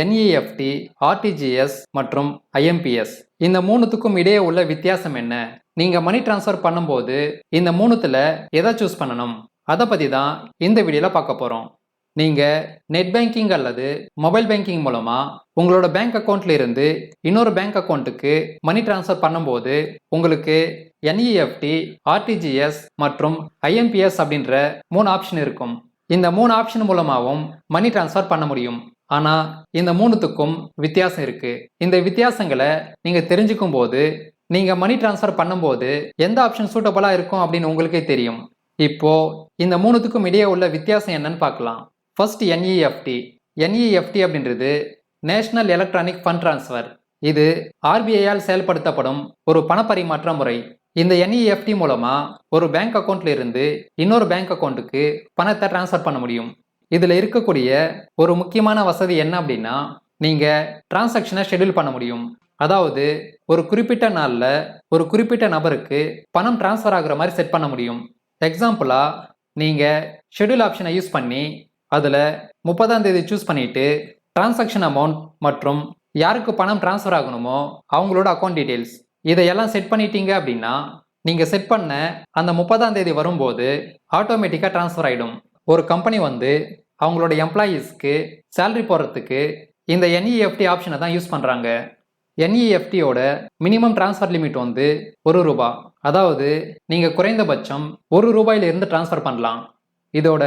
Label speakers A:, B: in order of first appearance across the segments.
A: NEFT RTGS மற்றும் IMPS இந்த மூணுத்துக்கும் இடையே உள்ள வித்தியாசம் என்ன? நீங்க மணி ட்ரான்ஸ்ஃபர் பண்ணும்போது இந்த மூணுத்துல எதை சூஸ் பண்ணணும்? அதை பத்தி தான் இந்த வீடியோல பார்க்க போறோம். நீங்க நெட் பேங்கிங் அல்லது மொபைல் பேங்கிங் மூலமா உங்களோட பேங்க் அக்கௌண்ட்ல இருந்து இன்னொரு பேங்க் அக்கௌண்ட்டுக்கு மணி ட்ரான்ஸ்ஃபர் பண்ணும்போது உங்களுக்கு என்இஎஃப்டி ஆர்டிஜிஎஸ் மற்றும் ஐஎம்பிஎஸ் அப்படின்ற மூணு ஆப்ஷன் இருக்கும். இந்த மூணு ஆப்ஷன் மூலமாகவும் மணி ட்ரான்ஸ்ஃபர் பண்ண முடியும். ஆனா இந்த மூணுத்துக்கும் வித்தியாசம் இருக்கு. இந்த வித்தியாசங்களை நீங்க தெரிஞ்சுக்கும் போது நீங்க மணி ட்ரான்ஸ்ஃபர் பண்ணும்போது எந்த ஆப்ஷன் சூட்டபுளா இருக்கும் அப்படின்னு உங்களுக்கே தெரியும். இப்போ இந்த மூணுத்துக்கும் இடையே உள்ள வித்தியாசம் என்னன்னு பார்க்கலாம். ஃபர்ஸ்ட் என்இஎஃப்டி என்இஎஃப்டி அப்படின்றது நேஷனல் எலக்ட்ரானிக் ஃபண்ட் ட்ரான்ஸ்ஃபர் இது ஆர்பிஐயால் செயல்படுத்தப்படும் ஒரு பணப்பரிமாற்ற முறை. இந்த என்இஎஃப்டி மூலமா ஒரு பேங்க் அக்கௌண்ட்ல இருந்து இன்னொரு பேங்க் அக்கௌண்ட்டுக்கு பணத்தை டிரான்ஸ்ஃபர் பண்ண முடியும். இதில் இருக்கக்கூடிய ஒரு முக்கியமான வசதி என்ன அப்படின்னா நீங்கள் டிரான்சாக்ஷனை ஷெட்யூல் பண்ண முடியும். அதாவது ஒரு குறிப்பிட்ட நாளில் ஒரு குறிப்பிட்ட நபருக்கு பணம் டிரான்ஸ்ஃபர் ஆகுற மாதிரி செட் பண்ண முடியும். எக்ஸாம்பிளாக நீங்கள் ஷெட்யூல் ஆப்ஷனை யூஸ் பண்ணி அதில் முப்பதாம் தேதி சூஸ் பண்ணிட்டு டிரான்சாக்ஷன் அமௌண்ட் மற்றும் யாருக்கு பணம் டிரான்ஸ்ஃபர் ஆகணுமோ அவங்களோட அக்கௌண்ட் டீட்டெயில்ஸ் இதையெல்லாம் செட் பண்ணிட்டீங்க அப்படின்னா நீங்கள் செட் பண்ண அந்த முப்பதாம் தேதி வரும்போது ஆட்டோமேட்டிக்காக டிரான்ஸ்ஃபர் ஆகிடும் ஒரு கம்பெனி வந்து அவங்களோட எம்ப்ளாயீஸ்க்கு சேலரி போடுறதுக்கு இந்த என்இஎஃப்டி ஆப்ஷனை தான் யூஸ் பண்ணுறாங்க என்இஎஃப்டியோட மினிமம் டிரான்ஸ்ஃபர் லிமிட் வந்து ஒரு ரூபா. அதாவது நீங்கள் குறைந்தபட்சம் ஒரு ரூபாயிலிருந்து டிரான்ஸ்ஃபர் பண்ணலாம். இதோட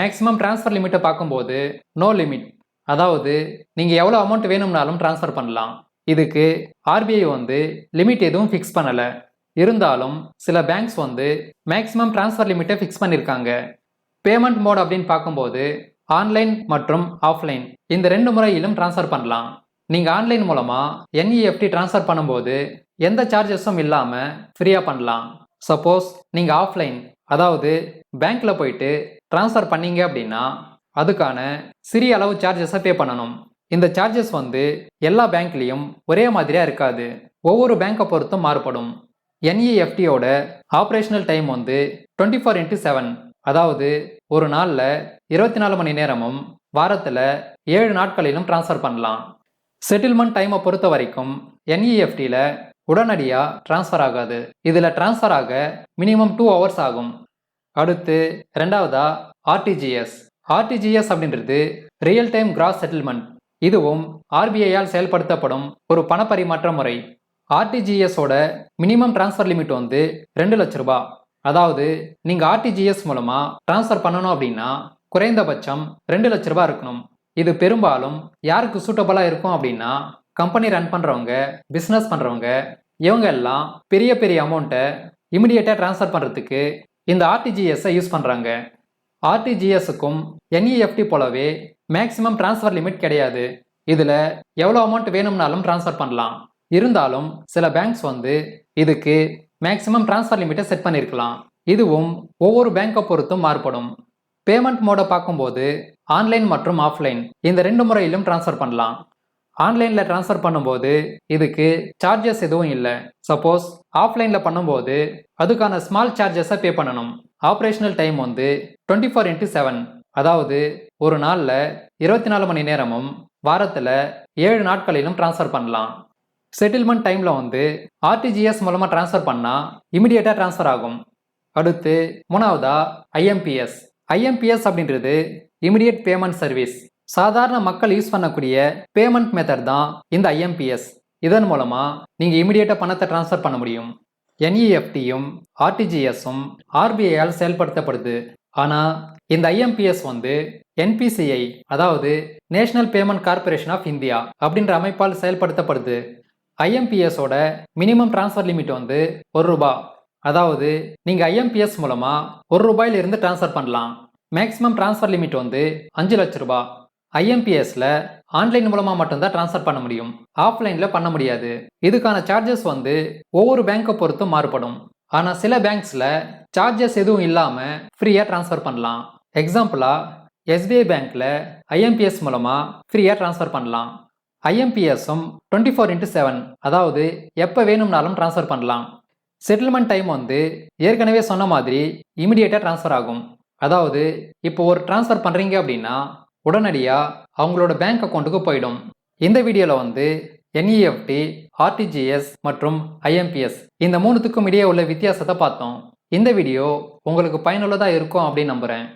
A: மேக்ஸிமம் டிரான்ஸ்ஃபர் லிமிட்டை பார்க்கும்போது நோ லிமிட் அதாவது நீங்கள் எவ்வளோ அமௌண்ட் வேணும்னாலும் டிரான்ஸ்ஃபர் பண்ணலாம். இதுக்கு ஆர்பிஐ வந்து லிமிட் எதுவும் ஃபிக்ஸ் பண்ணலை. இருந்தாலும் சில பேங்க்ஸ் வந்து மேக்ஸிமம் டிரான்ஸ்ஃபர் லிமிட்டை ஃபிக்ஸ் பண்ணியிருக்காங்க பேமெண்ட் மோட் அப்படின்னு பார்க்கும்போது ஆன்லைன் மற்றும் ஆஃப்லைன் இந்த ரெண்டு முறையிலும் ட்ரான்ஸ்ஃபர் பண்ணலாம். நீங்கள் ஆன்லைன் மூலமாக என்இஎஃப்டி ட்ரான்ஸ்ஃபர் பண்ணும்போது எந்த சார்ஜஸும் இல்லாமல் ஃப்ரீயாக பண்ணலாம். சப்போஸ் நீங்கள் ஆஃப்லைன் அதாவது பேங்க்கில் போயிட்டு ட்ரான்ஸ்ஃபர் பண்ணீங்க அப்படின்னா அதுக்கான சிறிய அளவு சார்ஜஸை பே பண்ணணும். இந்த சார்ஜஸ் வந்து எல்லா பேங்க்லேயும் ஒரே மாதிரியாக இருக்காது. ஒவ்வொரு பேங்க்கை பொறுத்தும் மாறுபடும். என்இஎஃப்டியோட ஆப்ரேஷனல் டைம் வந்து டுவெண்ட்டி ஃபோர் இன்ட்டு செவன் அதாவது ஒரு நாளில் இருபத்தி நாலு மணி நேரமும் வாரத்தில் ஏழு நாட்களிலும் ட்ரான்ஸ்ஃபர் பண்ணலாம். செட்டில்மெண்ட் டைமை பொறுத்த வரைக்கும் என்இஎஃப்டியில் உடனடியாக ட்ரான்ஸ்ஃபர் ஆகாது. இதில் ட்ரான்ஸ்ஃபர் ஆக மினிமம் டூ ஹவர்ஸ் ஆகும். அடுத்து ரெண்டாவதா ஆர்டிஜிஎஸ் ஆர்டிஜிஎஸ் அப்படின்றது ரியல் டைம் கிராஸ் செட்டில்மெண்ட் இதுவும் ஆர்பிஐயால் செயல்படுத்தப்படும் ஒரு பணப்பரிமாற்ற முறை. ஆர்டிஜிஎஸோட மினிமம் டிரான்ஸ்ஃபர் லிமிட் வந்து ரெண்டு லட்ச ரூபாய் அதாவது நீங்கள் ஆர்டிஜிஎஸ் மூலமாக ட்ரான்ஸ்ஃபர் பண்ணணும் அப்படின்னா குறைந்தபட்சம் ரெண்டு லட்ச ரூபாய் இருக்கணும். இது பெரும்பாலும் யாருக்கு சூட்டபுளாக இருக்கும் அப்படின்னா கம்பெனி ரன் பண்ணுறவங்க பிஸ்னஸ் பண்ணுறவங்க இவங்க எல்லாம் பெரிய பெரிய அமௌண்ட்டை இமிடியேட்டாக ட்ரான்ஸ்ஃபர் பண்ணுறதுக்கு இந்த ஆர்டிஜிஎஸ்ஸை யூஸ் பண்ணுறாங்க ஆர்டிஜிஎஸ்ஸுக்கும் என்இஎஃப்டி போலவே மேக்ஸிமம் ட்ரான்ஸ்ஃபர் லிமிட் கிடையாது. இதில் எவ்வளோ அமௌண்ட் வேணும்னாலும் ட்ரான்ஸ்ஃபர் பண்ணலாம். இருந்தாலும் சில பேங்க்ஸ் வந்து இதுக்கு மேக்ஸிமம் ட்ரான்ஸ்ஃபர் லிமிட்டை செட் பண்ணியிருக்கலாம் இதுவும் ஒவ்வொரு பேங்கை பொறுத்தும் மாறுபடும். பேமெண்ட் மோடை பார்க்கும்போது ஆன்லைன் மற்றும் ஆஃப்லைன் இந்த ரெண்டு முறையிலும் ட்ரான்ஸ்ஃபர் பண்ணலாம். ஆன்லைனில் ட்ரான்ஸ்ஃபர் பண்ணும்போது இதுக்கு சார்ஜஸ் எதுவும் இல்லை. சப்போஸ் ஆஃப்லைனில் பண்ணும்போது அதுக்கான ஸ்மால் சார்ஜஸை பே பண்ணணும். ஆப்ரேஷனல் டைம் வந்து டுவெண்ட்டி ஃபோர் இன்ட்டு செவன் அதாவது ஒரு நாளில் இருபத்தி நாலு மணி நேரமும் வாரத்தில் ஏழு நாட்களிலும் ட்ரான்ஸ்ஃபர் பண்ணலாம். செட்டில்மெண்ட் டைமில் வந்து ஆர்டிஜிஎஸ் மூலமாக ட்ரான்ஸ்ஃபர் பண்ணால் இமிடியேட்டாக ட்ரான்ஸ்ஃபர் ஆகும். அடுத்து மூணாவதா ஐஎம்பிஎஸ் ஐஎம்பிஎஸ் அப்படின்றது இமிடியேட் பேமெண்ட் சர்வீஸ் சாதாரண மக்கள் யூஸ் பண்ணக்கூடிய பேமெண்ட் மெத்தட் தான் இந்த ஐஎம்பிஎஸ் இதன் மூலமாக நீங்கள் இமிடியேட்டாக பணத்தை ட்ரான்ஸ்ஃபர் பண்ண முடியும். என்இஎஃப்டியும் ஆர்டிஜிஎஸும் ஆர்பிஐயால் செயல்படுத்தப்படுது. ஆனால் இந்த ஐஎம்பிஎஸ் வந்து என்பிசிஐ அதாவது national payment corporation of India அப்படின்ற அமைப்பால் செயல்படுத்தப்படுது. ஐஎம்பிஎஸோட மினிமம் டிரான்ஸ்ஃபர் லிமிட் வந்து ஒரு ரூபா. அதாவது நீங்கள் ஐஎம்பிஎஸ் மூலமாக ஒரு ரூபாயிலிருந்து டிரான்ஸ்ஃபர் பண்ணலாம். மேக்ஸிமம் டிரான்ஸ்ஃபர் லிமிட் வந்து அஞ்சு லட்ச ரூபா. ஐஎம்பிஎஸ்ல ஆன்லைன் மூலமாக மட்டும்தான் டிரான்ஸ்ஃபர் பண்ண முடியும். ஆஃப்லைனில் பண்ண முடியாது. இதுக்கான சார்ஜஸ் வந்து ஒவ்வொரு பேங்க்கை பொறுத்தும் மாறுபடும். ஆனால் சில பேங்க்ஸில் சார்ஜஸ் எதுவும் இல்லாமல் ஃப்ரீயாக ட்ரான்ஸ்ஃபர் பண்ணலாம். எக்ஸாம்பிளாக எஸ்பிஐ பேங்க்கில் ஐஎம்பிஎஸ் மூலமாக ஃப்ரீயாக ட்ரான்ஸ்ஃபர் பண்ணலாம். ஐஎம்பிஎஸும் டுவெண்ட்டி ஃபோர் இன்ட்டு செவன். அதாவது எப்போ வேணும்னாலும் ட்ரான்ஸ்ஃபர் பண்ணலாம். செட்டில்மெண்ட் டைம் வந்து ஏற்கனவே சொன்ன மாதிரி இமிடியேட்டாக ட்ரான்ஸ்ஃபர் ஆகும். அதாவது இப்போ ஒரு ட்ரான்ஸ்ஃபர் பண்ணுறீங்க அப்படின்னா உடனடியாக அவங்களோட பேங்க் அக்கௌண்ட்டுக்கு போயிடும். இந்த வீடியோவில் வந்து என்இஎஃப்டி ஆர்டிஜிஎஸ் மற்றும் ஐஎம்பிஎஸ் இந்த மூணுத்துக்கும் இடையே உள்ள வித்தியாசத்தை பார்த்தோம். இந்த வீடியோ உங்களுக்கு பயனுள்ளதாக இருக்கும் அப்படின்னு நம்புகிறேன்